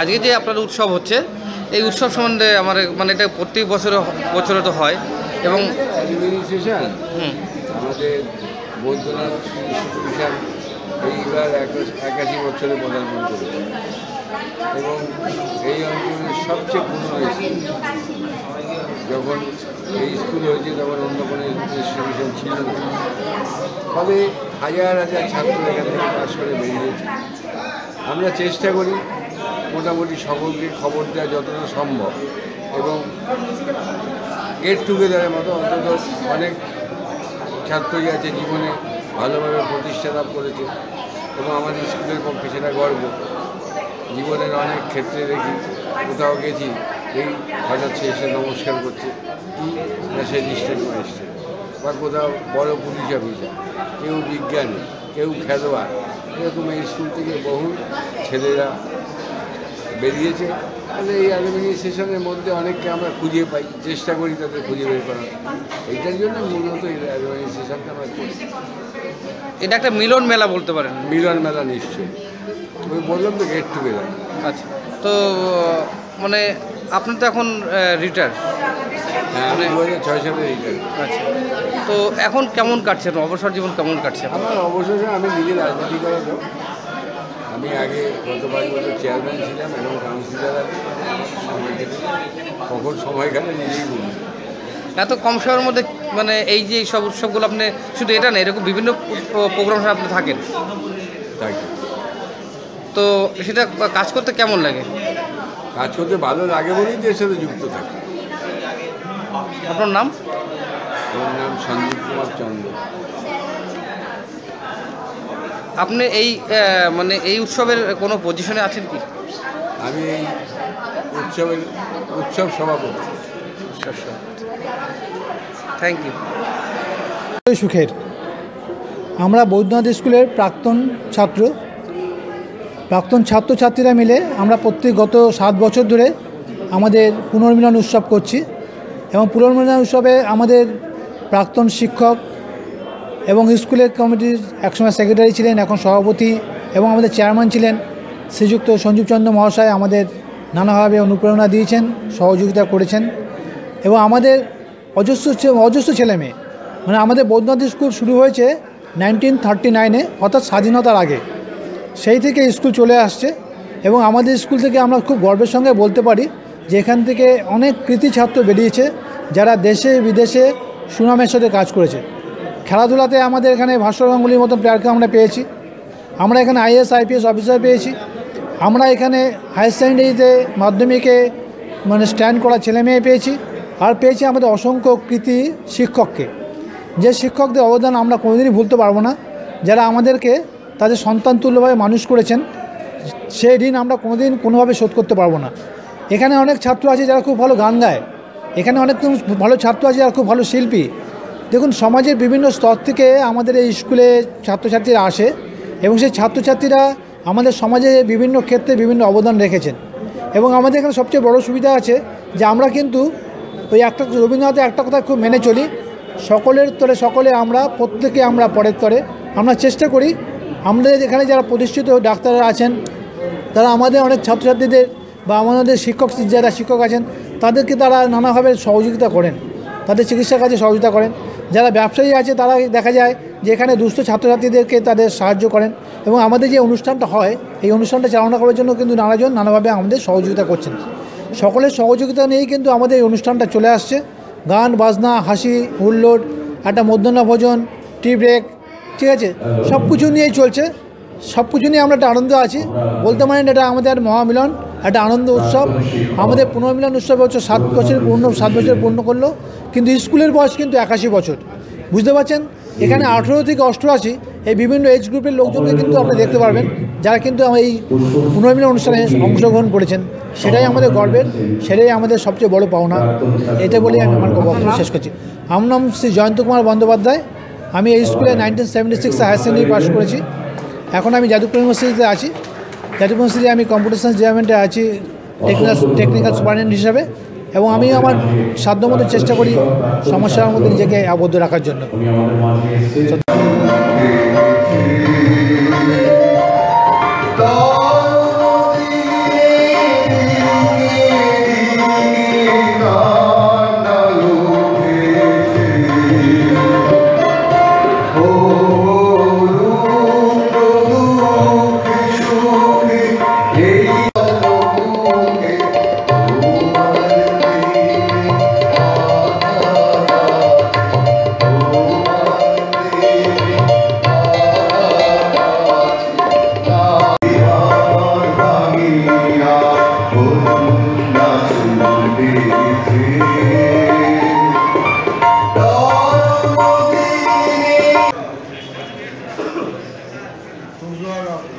আজকে যে আপনার উৎসব হচ্ছে এই উৎসব সম্বন্ধে আমার মানে এটা প্রত্যেক বছরে বছরে তো হয়। এবং আমাদের বৈদ্যনাথ এইবার একাশি বছরে করেছে। এবং এই অঞ্চলের সবচেয়ে পুরনো স্কুল। যখন এই স্কুল হয়েছে তখন অন্য কোনো ইনস্টিটিউশন ছিল না। ফলে হাজার হাজার ছাত্র এখান থেকে পাশ করে বেরিয়েছে। আমরা চেষ্টা করি মোটামুটি সকলকে খবর দেওয়া যতটা সম্ভব এবং গেট টুগেদারের মতো অন্তত অনেক ছাত্রই আছে জীবনে ভালোভাবে প্রতিষ্ঠা লাভ করেছে এবং আমাদের স্কুলের পক্ষে সেটা গর্ব। জীবনের অনেক ক্ষেত্রে দেখি, কোথাও গেছি, এই হঠাৎ সে এসে নমস্কার করছে, কি না সে ডিস্ট্রিক্ট ম্যাজিস্ট্রেট বা কোথাও বড় পুলিশ অফিসার, কেউ বিজ্ঞানী, কেউ খেলোয়াড় এরকম এই স্কুল থেকে বহু ছেলেরা বেরিয়েছে। তাহলে এই অ্যাডমিনিস্ট্রেশনের মধ্যে অনেককে আমরা খুঁজে পাই চেষ্টা করি তাদের খুঁজে বের করার। এইটার জন্য মূলত এই অ্যাডমিনিস্ট্রেশনটা আমরা করি এটা একটা মিলন মেলা বলতে পারেন। মিলন মেলা নিশ্চয়ই। ওই বললাম তো গেট টুগেদার আচ্ছা তো মানে আপনি তো এখন রিটায়ার হ্যাঁ দু হাজার ছয় সালে রিটায়ার আচ্ছা। তো এখন কেমন কাটছে? অবসর জীবন কেমন কাটছে? আমার অবশেষে আমি নিজে রাজনীতি করা আমি আগে গত পাঁচ বছর চেয়ারম্যান ছিলাম এবং কাউন্সিলর সময় কখন সময় কাটে নিজেই বুঝি। এত কম সময়ের মধ্যে মানে এই যে সব উৎসবগুলো আপনি শুধু এটা না এরকম বিভিন্ন প্রোগ্রাম আপনি থাকেন? তাই তো সেটা কাজ করতে কেমন লাগে? কাজ করতে ভালো লাগে বলেই তো এর সাথে যুক্ত থাকে। আপনার নাম? আমার নাম সঞ্জীব কুমার চন্দ্র। আপনি এই মানে এই উৎসবের কোনো পজিশনে আছেন কি? আমি এই উৎসবের উৎসব সভাপতি থ্যাংক ইউ সুখের। আমরা বৈদ্যনাথ স্কুলের প্রাক্তন ছাত্র। প্রাক্তন ছাত্রছাত্রীরা মিলে আমরা প্রত্যেক গত সাত বছর ধরে আমাদের পুনর্মিলন উৎসব করছি এবং পুনর্মিলন উৎসবে আমাদের প্রাক্তন শিক্ষক এবং স্কুলের কমিটির একসময় সেক্রেটারি ছিলেন, এখন সভাপতি এবং আমাদের চেয়ারম্যান ছিলেন শ্রীযুক্ত সঞ্জীব চন্দ্র মহাশয় আমাদের নানাভাবে অনুপ্রেরণা দিয়েছেন, সহযোগিতা করেছেন এবং আমাদের অজস্র অজস্র ছেলে মেয়ে। মানে আমাদের বৈদ্যনাথ স্কুল শুরু হয়েছে নাইনটিন থার্টি নাইনে অর্থাৎ স্বাধীনতার আগে। সেই থেকে স্কুল চলে আসছে এবং আমাদের স্কুল থেকে আমরা খুব গর্বের সঙ্গে বলতে পারি যে এখান থেকে অনেক কৃতি ছাত্র বেরিয়েছে যারা দেশে, বিদেশে সুনামের সাথে কাজ করেছে। খেলাধুলাতে আমাদের এখানে ভাস্কর গাঙ্গুলির মতন প্লেয়ারকে আমরা পেয়েছি। আমরা এখানে আইএস আইপিএস অফিসার পেয়েছি। আমরা এখানে হায়ার সেকেন্ডারিতে মাধ্যমিকে মানে স্ট্যান্ড করা ছেলে মেয়ে পেয়েছি। আর পেয়েছি আমাদের অসংখ্য কৃতি শিক্ষককে। যে শিক্ষকদের অবদান আমরা কোনোদিনই ভুলতে পারব না। যারা আমাদেরকে তাদের সন্তান তুল্যভাবে মানুষ করেছেন, সেই ঋণ আমরা কোনোদিন কোনোভাবে শোধ করতে পারব না। এখানে অনেক ছাত্র আছে যারা খুব ভালো গান গায়। এখানে অনেক ভালো ছাত্র আছে যারা খুব ভালো শিল্পী। দেখুন, সমাজের বিভিন্ন স্তর থেকে আমাদের এই স্কুলে ছাত্রছাত্রীরা আসে এবং সেই ছাত্রছাত্রীরা আমাদের সমাজে বিভিন্ন ক্ষেত্রে বিভিন্ন অবদান রেখেছেন। এবং আমাদের এখানে সবচেয়ে বড় সুবিধা আছে যে আমরা কিন্তু ওই একটা রবীন্দ্রনাথের একটা কথা খুব মেনে চলি। সকলের তরে সকলে আমরা, প্রত্যেকে আমরা পরের তরে আমরা চেষ্টা করি আমাদের এখানে যারা প্রতিষ্ঠিত ডাক্তাররা আছেন, তারা আমাদের অনেক ছাত্রছাত্রীদের বা আমাদের শিক্ষক, যারা শিক্ষক আছেন তাদেরকে তারা নানাভাবে সহযোগিতা করেন। তাদের চিকিৎসার কাজে সহযোগিতা করেন। যারা ব্যবসায়ী আছে, তারা দেখা যায় যে এখানে দুস্থ ছাত্রছাত্রীদেরকে তাদের সাহায্য করেন এবং আমাদের যে অনুষ্ঠানটা হয়, এই অনুষ্ঠানটা চালনা করার জন্য কিন্তু নানাজন নানাভাবে আমাদের সহযোগিতা করছেন। সকলের সহযোগিতা নিয়েই কিন্তু আমাদের এই অনুষ্ঠানটা চলে আসছে। গান, বাজনা, হাসি, হুল্লোড়, একটা মধ্যাহ্ন ভোজন টি ব্রেক ঠিক আছে? সব কিছু নিয়েই চলছে। সব কিছু নিয়ে আমরা একটা আনন্দ আছি। বলতে পারেন এটা আমাদের মহামিলন। একটা আনন্দ উৎসব। আমাদের পুনর্মিলন উৎসব হচ্ছে সাত বছর পূর্ণ, সাত বছর পূর্ণ করল। কিন্তু স্কুলের বয়স কিন্তু একাশি বছর। বুঝতে পারছেন? এখানে আঠেরো থেকে অষ্টআশি এই বিভিন্ন এজ গ্রুপের লোকজনকে কিন্তু আপনি দেখতে পারবেন। যারা কিন্তু এই পুনর্মিলন অনুষ্ঠানে অংশগ্রহণ করেছেন, সেটাই আমাদের গর্বের, সেটাই আমাদের সবচেয়ে বড় পাওনা। এটা বলেই আমি আমার বক্তব্য শেষ করছি। আমার নাম শ্রী জয়ন্ত কুমার বন্দ্যোপাধ্যায়। আমি এই স্কুলে নাইনটিন সেভেন্টি সিক্সে হায়ার সেকেন্ডারি পাস করেছি। এখন আমি যাদবপুর ইউনিভার্সিটিতে আছি। যাদবপুর ইউনিভার্সিটি আমি কম্পিউটার সায়েন্স ডিপার্টমেন্টে আছি টেকনিক্যাল টেকনিক্যাল সুপারিনটেন্ট হিসাবে, এবং আমি আমার সাধ্যমতো চেষ্টা করি সমস্যার মধ্যে নিজেকে আবদ্ধ রাখার জন্য। உருவாகும்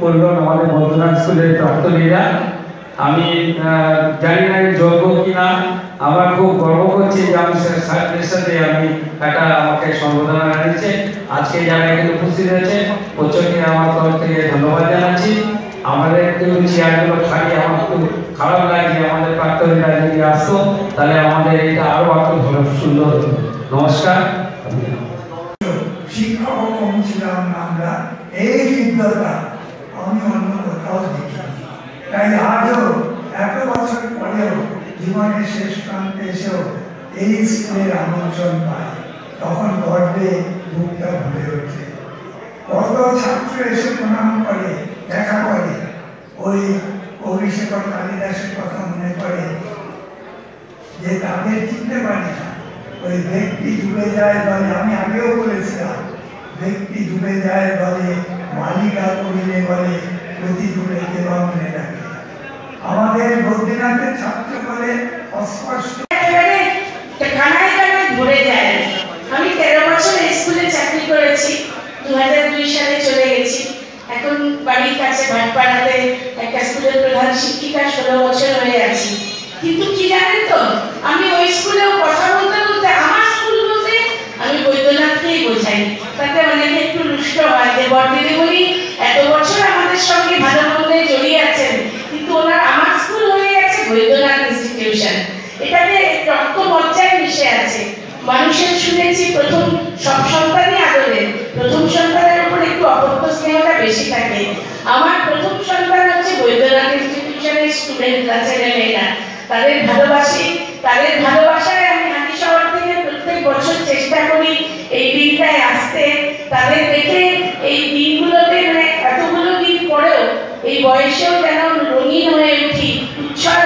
করলো আমাদের বন্ধুরা স্কুলের আমি জানি না যোগ্য কিনা। আমার খুব গর্ব করছে যে আমি স্যার- স্যারদের সাথে আমি একটা আমাকে সম্বোধনা জানিয়েছে। আজকে যারা এখানে উপস্থিত হয়েছে প্রত্যেককে আমার তরফ থেকে ধন্যবাদ জানাচ্ছি। আমাদের একটু চেয়ারগুলো খালি, আমার খুব খারাপ লাগছে আমাদের প্রাক্তনীরা যদি আসতো, তাহলে আমাদের এটা আরও একটু ভালো, সুন্দর হতো। নমস্কার। শিক্ষক ছিলাম আমরা এই বিদ্যতা আমি অন্য কোথাও দেখিনি তাই আজও এত বছর পরেও শেষ প্রান্তে এসেও এই স্কুলের আমন্ত্রণ পাই তখন গর্বে বুকটা ভরে ওঠে। কত ছাত্র এসে প্রণাম করে, দেখা করে। ওই অভিষেকর কালিদাসের কথা মনে করে যে তাদের চিনতে পারি না। ওই ব্যক্তি ডুবে যায় বলে, আমি আগেও বলেছিলাম, ব্যক্তি ডুবে যায় বলে, মালিকা করিলে বলে প্রতি ডুবে দেওয়া বদ্রীনাথের ছাত্র বলে অস্পষ্ট যায়। আমি তেরো বছর স্কুলে চাকরি করেছি দু হাজার দুই সালে চলে গেছি। এখন বাড়ির কাছে ভাটপাড়াতে একটা স্কুলের প্রধান শিক্ষিকা ষোলো বছর হয়ে আছি। কিন্তু কি জানেন তো, আমি ওই স্কুলেও কথা বলতে বলতে, আমার স্কুল বলতে আমি বৈদ্যনাথকেই বোঝাই। তাতে অনেকে একটু রুষ্ট হয় যে, বড়দিদিমণি এত বছর আমাদের সঙ্গে ভালো মন্দে জড়িয়ে আছেন কিন্তু ওনার আমার স্কুল হয়ে গেছে বৈদ্যনাথ ইনস্টিটিউশন এটাতে রক্ত মজ্জায় মিশে আছে। মানুষের শুনেছি প্রথম সব সন্তানই আদরের। প্রথম সন্তানের উপর একটু অপত্য স্নেহটা বেশি থাকে। আমার প্রথম সন্তান হচ্ছে বৈদ্যনাথ ইনস্টিটিউশনের স্টুডেন্টরা ছেলে মেয়েরা তাদের ভালোবাসি। তাদের ভালোবাসায় আমি হাতি শহর থেকে প্রত্যেক বছর চেষ্টা করি এই দিনটায় আসতে। তাদের দেখে এই দিনগুলোতে মানে এতগুলো দিন পরেও এই বয়সেও যেন রঙিন হয়ে উঠি। উচ্ছল